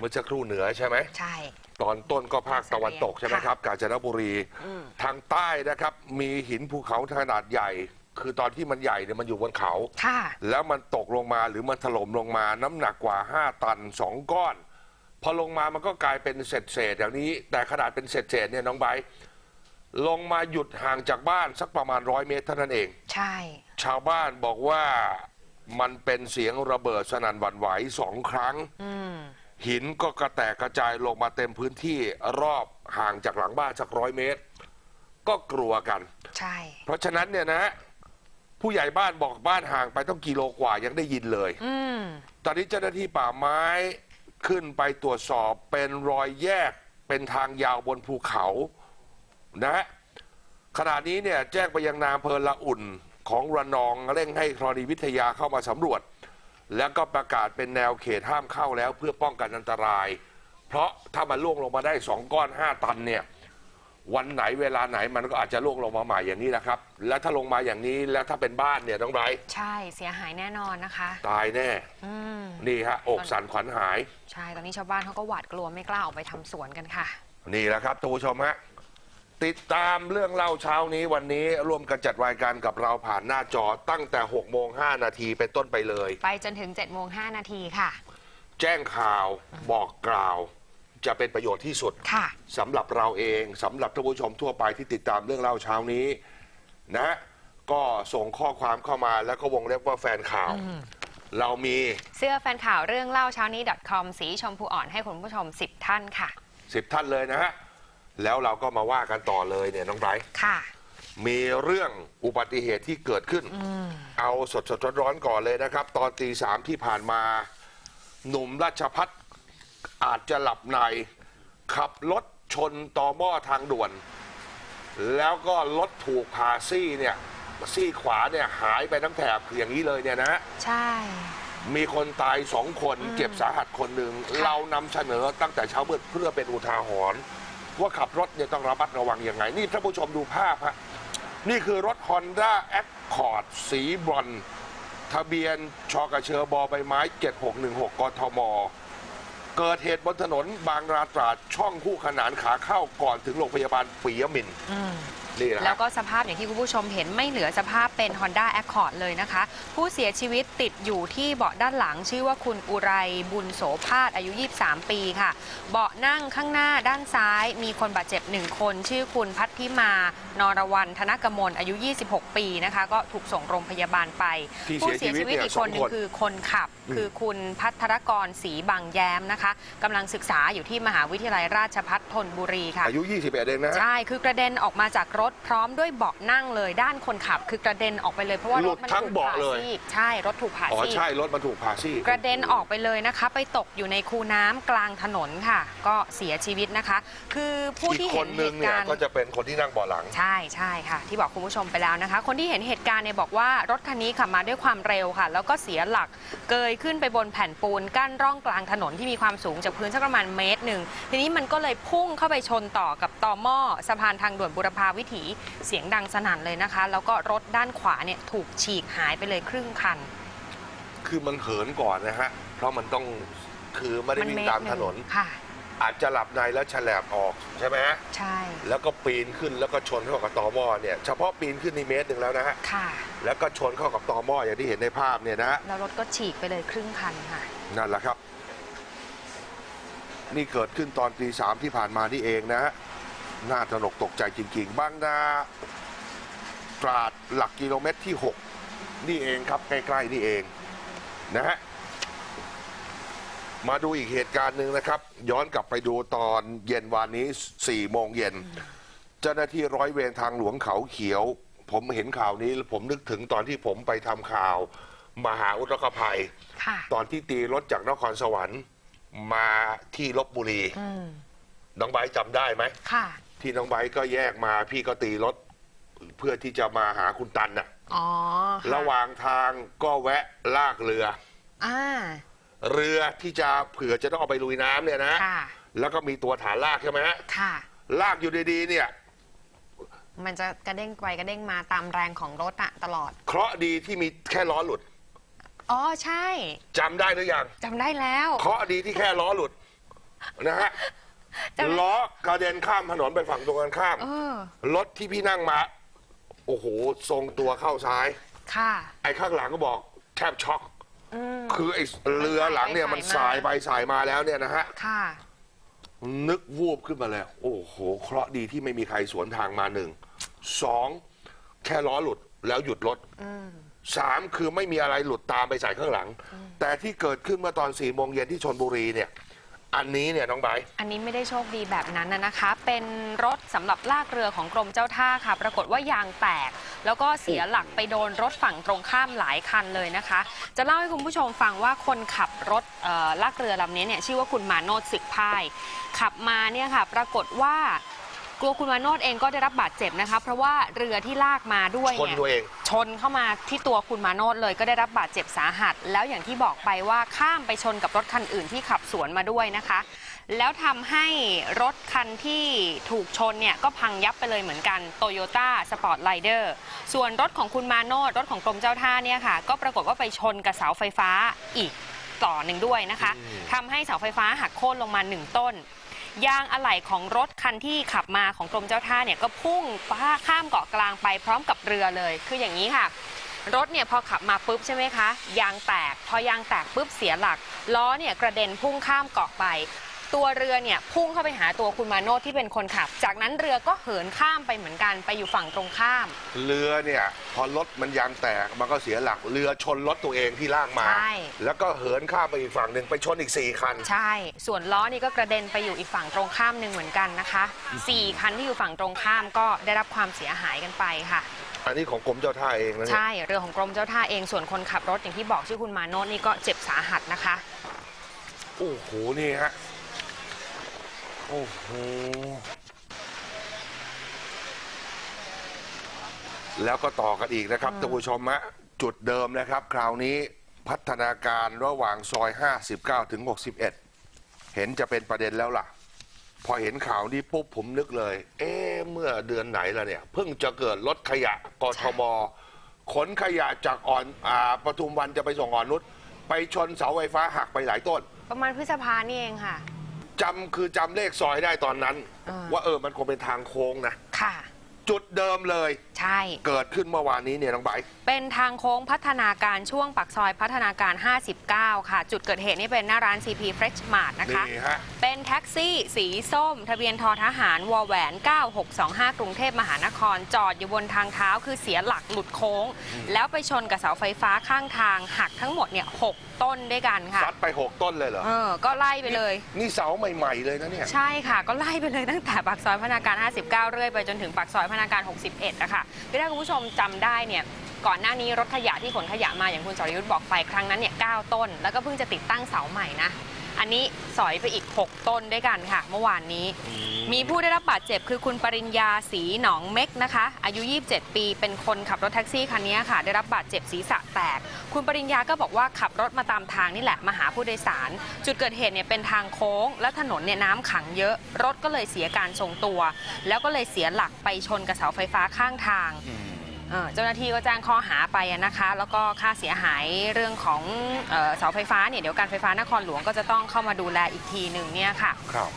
เมื่อสักครู่เหนือใช่ไหม ใช่ ตอนต้นก็ภาคตะวันตกใช่ไหมครับ กาญจนบุรีอืมทางใต้นะครับ มีหินภูเขาขนาดใหญ่ คือตอนที่มันใหญ่เนี่ยมันอยู่บนเขาค่ะแล้วมันตกลงมาหรือมันถล่มลงมา น้ำหนักกว่า 5 ตัน 2 ก้อน พอลงมามันก็กลายเป็นเศษเศษๆอย่างนี้ แต่ขนาดเป็นเศษเศษๆเนี่ยน้องไบร์ทลงมาหยุดห่างจากบ้านสักประมาณร้อยเมตรเท่านั้นเอง ใช่ ชาวบ้านบอกว่ามันเป็นเสียงระเบิดสนั่นหวั่นไหวสองครั้งอืม หินก็กระแตกกระจายลงมาเต็มพื้นที่รอบห่างจากหลังบ้านสักร้อยเมตร ก็กลัวกัน ใช่ เพราะฉะนั้นเนี่ยนะ ผู้ใหญ่บ้านบอกบ้านห่างไปต้องกิโลกว่ายังได้ยินเลย อืม ตอนนี้เจ้าหน้าที่ป่าไม้ขึ้นไปตรวจสอบเป็นรอยแยกเป็นทางยาวบนภูเขานะฮะขณะนี้เนี่ยแจ้งไปยังนายอำเภอละอุ่นของระนองเร่งให้ธรณีวิทยาเข้ามาสำรวจ แล้วก็ประกาศเป็นแนวเขตห้ามเข้าแล้วเพื่อป้องกันอันตราย เพราะถ้ามันล่วงลงมาได้สองก้อนห้าตันเนี่ยวันไหนเวลาไหนมันก็อาจจะล่วงลงมาใหม่อย่างนี้นะครับ แล้วถ้าลงมาอย่างนี้แล้วถ้าเป็นบ้านเนี่ยน้องไบรท์ใช่เสียหายแน่นอนนะคะ ตายแน่อืมนี่ฮะอกสั่นขวัญหาย ใช่ตอนนี้ชาวบ้านเขาก็หวาดกลัวไม่กล้าออกไปทำสวนกันค่ะ นี่แหละครับท่านผู้ชมฮะ ติดตามเรื่องเล่าเช้านี้วันนี้ร่วมกันจัดรายการกับเราผ่านหน้าจอตั้งแต่6โมง5นาทีเป็นต้นไปเลย ไปจนถึง7จ็ดโมงห้านาทีค่ะ แจ้งข่าวบอกกล่าว จะเป็นประโยชน์ที่สุดค่ะ สำหรับเราเองสำหรับท่านผู้ชมทั่วไปที่ติดตามเรื่องเล่าเช้านี้นะก็ส่งข้อความเข้ามาแล้วก็วงเล็บว่าแฟนข่าว เรามีเสื้อแฟนข่าวเรื่องเล่าเช้านี้ .com สีชมพูอ่อนให้คุณผู้ชม 10 ท่านค่ะ10ท่านเลยนะฮะ แล้วเราก็มาว่ากันต่อเลยเนี่ยน้องไบรท์ค่ะ มีเรื่องอุบัติเหตุที่เกิดขึ้น เอาสดสดๆร้อนๆก่อนเลยนะครับ ตอนตีสามที่ผ่านมา หนุ่มราชพัฒอาจจะหลับใน ขับรถชนต่อหม้อทางด่วน แล้วก็รถถูกผ่าซี่เนี่ยซี่ขวาเนี่ยหายไปทั้งแถบคืออย่างนี้เลยเนี่ยนะ ใช่ มีคนตายสองคนเจ็บสาหัสคนหนึ่งค่ะเรานำเสนอตั้งแต่เช้ามืดเพื่อเป็นอุทาหรณ์ ว่าขับรถเนี่ยต้องระมัดระวังยังไง นี่ท่านผู้ชมดูภาพฮะนี่คือรถ Honda Accord สีบรอนซ์ทะเบียนชกระเชอบอใบไม้ 7616 กทม เกิดเหตุบนถนนบางราตราดช่องคู่ขนานขาเข้าก่อนถึงโรงพยาบาลปียมิน ทร์อืมนี่นะแล้วฮะก็สภาพอย่างที่คุณผู้ชมเห็นไม่เหลือสภาพเป็น Honda Accord เลยนะคะ ผู้เสียชีวิตติดอยู่ที่เบาะด้านหลัง ชื่อว่าคุณอุไรบุญโสภาสอายุ 23 ปีค่ะ เบาะนั่งข้างหน้าด้านซ้าย มีคนบาดเจ็บหนึ่งคน ชื่อคุณพัทธิมานรวันธนกมลอายุ 26 ปีนะคะ ก็ถูกส่งโรงพยาบาลไป ที่ผู้เสีเสียยชีชีวิวิตตเนี่ยอีกคนหนึ่สงองคนคือคนขับอืมคือคุณพัทรกรศรีบางแย้มนะคะกำลังศึกษาอยู่ที่มหาวิทยาลัยราชภัฏธนบุรีค่ะ อายุ 21 เองนะฮะ ใช่ คือกระเด็นออกมาจากรถพร้อมด้วยเบาะนั่งเลย ด้านคนขับ คือกระเด็นออกไปเลยเพราะว่าหลุรดถมันทั้งถูกเบาะผ่าเลยซีกใช่รถถูกผ่าอ๋อซีกใช่รถมันถูกผ่าซี่กระเด็นออกไปเลยนะคะ ไปตกอยู่ในคูน้ำกลางถนนค่ะ ก็เสียชีวิตนะคะ คือผู้อีกที่คเห็นนหเหนึ่งตุเนี่ยการณ์ ก็จะเป็นคนที่นั่งเบาะหลัง ใช่ใช่ค่ะ ที่บอกคุณผู้ชมไปแล้วนะคะ คนที่เห็นเหตุการณ์เนี่ยบอกว่ารถคันนี้ขับมาด้วยความเร็วค่ะ แล้วก็เสียหลักเกยขึ้นไปบนแผ่นปูนกั้นร่องกลางถนนที่มีความสูงจากพื้นสักประมาณเมตรหนึ่งทีนี้มันก็เลยพุ่งเข้าไปชนต่อกับต่อหม้อสะพานทางด่วนบุรพาวิถีเสียงดังสนั่นเลยนะคะ แล้วก็รถด้านขวาเนี่ยถูกฉีกหายไปเลยครึ่งคัน คือมันเหินก่อนนะฮะ เพราะมันต้องคือไม่ได้วิ่งตามถนน ค่ะ อาจจะหลับในแล้วฉลบออกใช่ไหมฮะ ใช่ แล้วก็ปีนขึ้นแล้วก็ชนเข้ากับตอหม้อเนี่ย เฉพาะปีนขึ้นนี่เมตรหนึ่งแล้วนะฮะ ค่ะ แล้วก็ชนเข้ากับตอหม้ออย่างที่เห็นในภาพเนี่ยนะฮะ แล้วรถก็ฉีกไปเลยครึ่งคันค่ะ นั่นแหละครับ นี่เกิดขึ้นตอนตีสามที่ผ่านมานี่เองนะฮะ น่าตระหนกตกใจจริง ๆ บางนาตราดหลักกิโลเมตรที่ 6 นี่เองครับ ใกล้ ๆ นี่เองนะฮะมาดูอีกเหตุการณ์หนึ่งนะครับ ย้อนกลับไปดูตอนเย็นวานนี้4โมงเย็น เจ้าหน้าที่ร้อยเวรทางหลวงเขาเขียว ผมเห็นข่าวนี้แล้วผมนึกถึงตอนที่ผมไปทำข่าว มหาอุทกภัยค่ะตอนที่ตีรถจากนครสวรรค์มาที่ลบบุรีอืมน้องไบร์ทจำได้ไหมค่ะ ที่น้องไบร์ทก็แยกมาพี่ก็ตีรถ เพื่อที่จะมาหาคุณตันน่ะ อ๋อค่ระหว่างทางก็แวะลากเรือ อ่า เรือที่จะเผื่อจะต้องเอาไปลุยน้ำเนี่ยนะค่ะ แล้วก็มีตัวฐานลากใช่ไหมฮะค่ะ ลากอยู่ดีๆเนี่ย มันจะกระเด้งไปกระเด้งมาตามแรงของรถอะตลอด เคราะห์ดีที่มีแค่ล้อหลุดอ๋อ ใช่จำได้หรือยังจำได้แล้ว เคราะห์ดีที่แค่ล้อหลุดนะฮะ จะล้อกระเด็นข้ามถนนไปฝั่งตรงกันข้าม เออ รถที่พี่นั่งมา โอ้โห ทรงตัวเข้าซ้าย ค่ะ ไอ้ข้างหลังก็บอกแทบช็อกอืมคือไอ้เรือหลังเนี่ยมันสายไปสายมาแล้วเนี่ยนะฮะ ค่ะ นึกวูบขึ้นมาแล้วโอ้โห เคราะห์ดีที่ไม่มีใครสวนทางมาหนึ่ง สอง แค่ล้อหลุดแล้วหยุดรถอืมสามคือไม่มีอะไรหลุดตามไปใส่ข้างหลัง แต่ที่เกิดขึ้นเมื่อตอนสี่โมงเย็นที่ชนบุรีเนี่ย อันนี้เนี่ยน้องไบร์ท อันนี้ไม่ได้โชคดีแบบนั้นนะนะคะ เป็นรถสำหรับลากเรือของกรมเจ้าท่าค่ะ ปรากฏว่ายางแตก แล้วก็เสียหลักไปโดนรถฝั่งตรงข้ามหลายคันเลยนะคะ จะเล่าให้คุณผู้ชมฟังว่าคนขับรถเอ่อลากเรือลำนี้เนี่ยชื่อว่าคุณมาโนดสิกพาย ขับมาเนี่ยค่ะ ปรากฏว่า ตัวคุณมาโนดเองก็ได้รับบาดเจ็บนะคะ เพราะว่าเรือที่ลากมาด้วยชนเนี่ยตัวเอง ชนเข้ามาที่ตัวคุณมาโนดเลยก็ได้รับบาดเจ็บสาหัส แล้วอย่างที่บอกไปว่าข้ามไปชนกับรถคันอื่นที่ขับสวนมาด้วยนะคะ แล้วทำให้รถคันที่ถูกชนเนี่ยก็พังยับไปเลยเหมือนกัน Toyota Sport Rider ส่วนรถของคุณมาโนดรถของกรมเจ้าท่าเนี่ยค่ะ ก็ปรากฏว่าไปชนกับเสาไฟฟ้าอีกต่อหนึ่งด้วยนะคะทำให้เสาไฟฟ้าหักโค่นลงมาหนึ่งต้น ยางอะไหล่ของรถคันที่ขับมาของกรมเจ้าท่าเนี่ยก็พุ่งข้ามเกาะกลางไปพร้อมกับเรือเลย คืออย่างนี้ค่ะ รถเนี่ยพอขับมาปุ๊บใช่ไหมคะ ยางแตก พอยางแตกปุ๊บเสียหลัก ล้อเนี่ยกระเด็นพุ่งข้ามเกาะไป ตัวเรือเนี่ยพุ่งเข้าไปหาตัวคุณมาโนดที่เป็นคนขับ จากนั้นเรือก็เหินข้ามไปเหมือนกันไปอยู่ฝั่งตรงข้าม เรือเนี่ยพอรถมันยางแตกมันก็เสียหลักเรือชนรถตัวเองที่ลากมา ใช่ แล้วก็เหินข้ามไปอีกฝั่งหนึ่งไปชนอีกสี่คัน ใช่ ส่วนล้อนี่ก็กระเด็นไปอยู่อีกฝั่งตรงข้ามหนึ่งเหมือนกันนะคะสี่คันที่อยู่ฝั่งตรงข้ามก็ได้รับความเสียหายกันไปค่ะ อันนี้ของกรมเจ้าท่าเองนะเนี่ยใช่เรือของกรมเจ้าท่าเองส่วนคนขับรถอย่างที่บอกชื่อคุณมาโนดนี่ก็เจ็บสาหัสนะคะ โอ้โหนี่ฮะ โอ้โหแล้วก็ต่อกันอีกนะครับท่านผู้ชมฮะจุดเดิมนะครับ คราวนี้พัฒนาการระหว่างซอย 59 ถึง 61 เห็นจะเป็นประเด็นแล้วล่ะ พอเห็นข่าวนี้ปุ๊บผมนึกเลย เอ๊ะเมื่อเดือนไหนล่ะเนี่ย เพิ่งจะเกิดรถขยะกทมขนขยะจากอ่อนอ่าปทุมวันจะไปส่งอ่อนนุชไปชนเสาไฟฟ้าหักไปหลายต้น ประมาณพฤษภานี่เองค่ะ จำคือจำเลขซอยได้ตอนนั้น อ่า ว่าเออมันคงเป็นทางโค้งนะ ค่ะ จุดเดิมเลย ใช่ เกิดขึ้นเมื่อวานนี้เนี่ยน้องไบร์ท เป็นทางโค้งพัฒนาการช่วงปากซอยพัฒนาการ 59 ค่ะ จุดเกิดเหตุนี่เป็นหน้าร้าน CP Fresh Mart นะคะ นี่ฮะ เป็นแท็กซี่สีส้ม ทะเบียนทอทหารวอแหวน 9625 กรุงเทพมหานคร จอดอยู่บนทางเท้าคือเสียหลักหลุดโค้ง แล้วไปชนกับเสาไฟฟ้าข้างทางหักทั้งหมดเนี่ย6ต้นด้วยกันค่ะ ซัดไปหกต้นเลยเหรอ เออ ก็ไล่ไปเลย นี่เสาใหม่ๆเลยนะเนี่ย ใช่ค่ะ ก็ไล่ไปเลยตั้งแต่ปากซอยพฒนาการ 59 เรื่อยไปจนถึงปากซอยพฒนาการ 61นะคะคือถ้าคุณผู้ชมจำได้เนี่ย ก่อนหน้านี้รถขยะที่ขนขยะมาอย่างคุณสรยุทธ์บอกไปครั้งนั้นเนี่ย9ต้น แล้วก็เพิ่งจะติดตั้งเสาใหม่นะ อันนี้สอยไปอีก 6 ต้นด้วยกันค่ะ เมื่อวานนี้ มีผู้ได้รับบาดเจ็บคือคุณปริญญาสีหนองเม็กนะคะ อายุ 27 ปีเป็นคนขับรถแท็กซี่คันนี้ค่ะ ได้รับบาดเจ็บศีรษะแตก คุณปริญญาก็บอกว่าขับรถมาตามทางนี่แหละมาหาผู้โดยสาร จุดเกิดเหตุเนี่ยเป็นทางโค้ง และถนนเนี่ยน้ำขังเยอะ รถก็เลยเสียการทรงตัว แล้วก็เลยเสียหลักไปชนกับเสาไฟฟ้าข้างทาง เอ่อเจ้าหน้าที่ก็แจ้งข้อหาไปอะนะคะ แล้วก็ค่าเสียหายเรื่องของเอ่อเสาไฟฟ้าเนี่ยเดี๋ยวการไฟฟ้านครหลวงก็จะต้องเข้ามาดูแลอีกทีหนึ่งเนี่ยค่ะ ครับ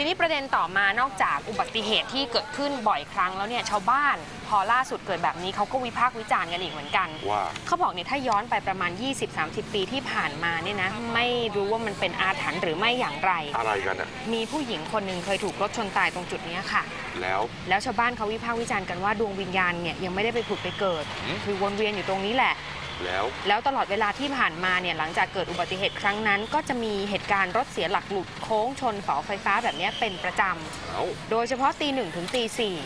ทีนี้ประเด็นต่อมานอกจากอุบัติเหตุที่เกิดขึ้นบ่อยครั้งแล้วเนี่ยชาวบ้านพอล่าสุดเกิดแบบนี้เขาก็วิพากษ์วิจารณ์กันอีกเหมือนกัน ว่าเขาบอกเนี่ยถ้าย้อนไปประมาณ 20-30 ปีที่ผ่านมาเนี่ยนะไม่รู้ว่ามันเป็นอาถรรพ์หรือไม่อย่างไร อะไรกันอะมีผู้หญิงคนหนึ่งเคยถูกรถชนตายตรงจุดเนี้ยค่ะ แล้วแล้วชาวบ้านเขาวิพากษ์วิจารณ์กันว่าดวงวิญญาณเนี่ยยังไม่ได้ไปผุดไปเกิดหืมคือวนเวียนอยู่ตรงนี้แหละ แล้ว แล้วตลอดเวลาที่ผ่านมาเนี่ยหลังจากเกิดอุบัติเหตุครั้งนั้น ก็จะมีเหตุการณ์รถเสียหลักหลุดโค้งชนเสาไฟฟ้าแบบนี้เป็นประจำโดยเฉพาะตีหนึ่งถึงตีสี่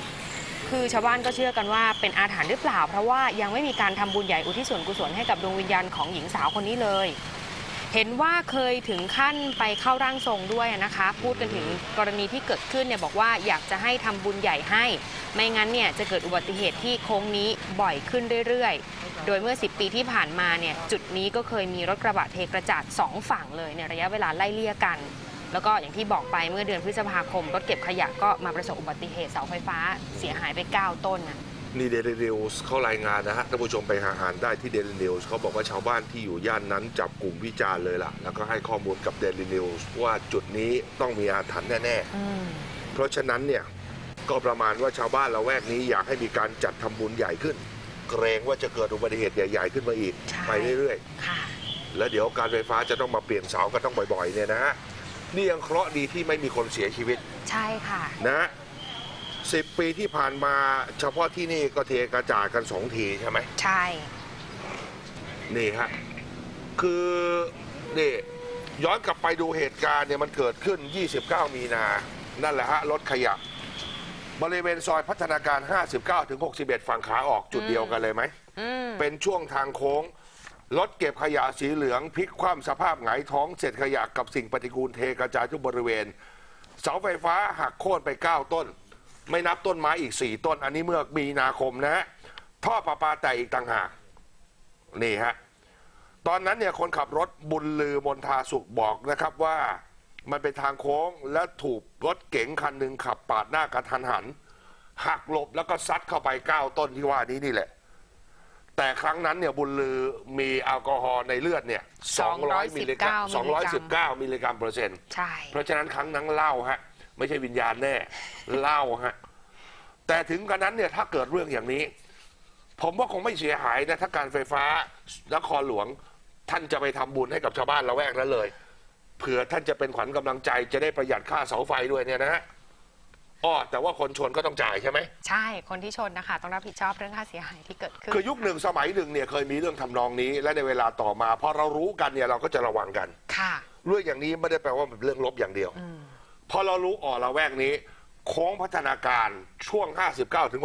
คือชาวบ้านก็เชื่อกันว่าเป็นอาถรรพ์หรือเปล่า เพราะว่ายังไม่มีการทำบุญใหญ่อุทิศส่วนกุศลให้กับดวงวิญญาณของหญิงสาวคนนี้เลย เห็นว่าเคยถึงขั้นไปเข้าร่างทรงด้วยนะคะ พูดกันถึงกรณีที่เกิดขึ้นเนี่ยบอกว่าอยากจะให้ทำบุญใหญ่ให้ ไม่งั้นเนี่ยจะเกิดอุบัติเหตุที่โค้งนี้บ่อยขึ้นเรื่อยๆ โดยเมื่อ 10 ปีที่ผ่านมาเนี่ยจุดนี้ก็เคยมีรถกระบะเทกระจาดสองฝั่งเลยในระยะเวลาไล่เลี่ยกัน แล้วก็อย่างที่บอกไปเมื่อเดือนพฤษภาคม รถเก็บขยะก็มาประสบอุบัติเหตุเสาไฟฟ้า เสียหายไป 9 ต้นน่ะ นี่เดลินิวส์เขารายงานนะฮะท่านผู้ชมไปหาอ่านได้ที่เดลินิวส์เขาบอกว่าชาวบ้านที่อยู่ย่านนั้นจับกลุ่มวิจารณ์เลยล่ะ แล้วก็ให้ข้อมูลกับเดลินิวส์ว่าจุดนี้ต้องมีอาถรรพ์แน่อืมๆเพราะฉะนั้นเนี่ยก็ประมาณว่าชาวบ้านละแวกนี้อยากให้มีการจัดทำบุญใหญ่ขึ้น เกรงว่าจะเกิดอุบัติเหตุใหญ่ๆขึ้นมาอีกใช่ไปเรื่อยค่ะๆแล้วเดี๋ยวการไฟฟ้าจะต้องมาเปลี่ยนเสากันต้องบ่อยๆเนี่ยนะฮะนี่ยังเคราะห์ดีที่ไม่มีคนเสียชีวิต ใช่ค่ะนะ สิบปีที่ผ่านมาเฉพาะที่นี่ก็เทกระจาดกันสองทีใช่ไหมใช่ นี่ฮะ คือนี่ย้อนกลับไปดูเหตุการณ์เนี่ยมันเกิดขึ้น 29 มีนา นั่นแหละฮะ รถขยะ บริเวณซอยพัฒนาการ 59 ถึง 61 ฝั่งขาออกจุดเดียวกันเลยไหมอืมเป็นช่วงทางโค้ง รถเก็บขยะสีเหลืองพลิกคว่ำสภาพหงายท้องเศษขยะกับสิ่งปฏิกูลเทกระจายทุกบริเวณ เสาไฟฟ้าหักโค่นไป 9 ต้น ไม่นับต้นไม้อีก 4 ต้น อันนี้เมื่อมีนาคมนะฮะท่อประปาแตกอีกต่างหากนี่ฮะตอนนั้นเนี่ยคนขับรถบุญลือมนทาสุขบอกนะครับว่ามันเป็นทางโค้งและถูกรถเก๋งคันหนึ่งขับปาดหน้ากระทันหัน หักหลบแล้วก็ซัดเข้าไป9ต้นที่ว่านี้นี่แหละ แต่ครั้งนั้นเนี่ยบุญลือมีแอลกอฮอล์ในเลือดเนี่ย200มิลลิกรัม219มิลลิกรัมเปอร์เซ็นต์ใช่เพราะฉะนั้นครั้งนั้นเหล่าฮะ ไม่ใช่วิญญาณแน่เหล่าฮะแต่ถึงกระนั้นเนี่ยถ้าเกิดเรื่องอย่างนี้ ผมว่าคงไม่เสียหายนะถ้าการไฟฟ้านครหลวง ท่านจะไปทำบุญให้กับชาวบ้านละแวกนั้นเลยเผื่อท่านจะเป็นขวัญกำลังใจจะได้ประหยัดค่าเสาไฟด้วยเนี่ยนะฮะอ้อแต่ว่าคนชนก็ต้องจ่ายใช่ไหมใช่ คนที่ชนนะคะ ต้องรับผิดชอบเรื่องค่าเสียหายที่เกิดขึ้นคือยุคหนึ่งสมัยหนึ่งเนี่ยเคยมีเรื่องทำนองนี้ และในเวลาต่อมาพอเรารู้กันเนี่ยเราก็จะระวังกัน ค่ะเรื่องอย่างนี้ไม่ได้แปลว่ามันเป็นเรื่องลบอย่างเดียว พอเรารู้อ๋อละแวกนี้ โค้งพัฒนาการช่วง 59ถึง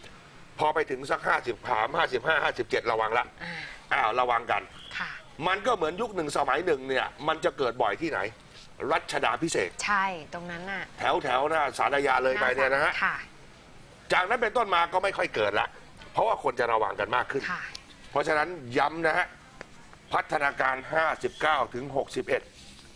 61 พอไปถึงสัก 53 55 57 ระวังละอ่าอ้าวระวังกัน ค่ะ มันก็เหมือนยุคหนึ่งสมัยหนึ่งเนี่ย มันจะเกิดบ่อยที่ไหน รัชดาพิเศษกใช่ ตรงนั้นน่ะแถวแถวหน้าสารยาเลยไปเนี่ยนะฮะ ค่ะ จากนั้นเป็นต้นมาก็ไม่ค่อยเกิดละ เพราะว่าคนจะระวังกันมากขึ้น ค่ะ เพราะฉะนั้นย้ำนะฮะ พัฒนาการ 59 ถึง 61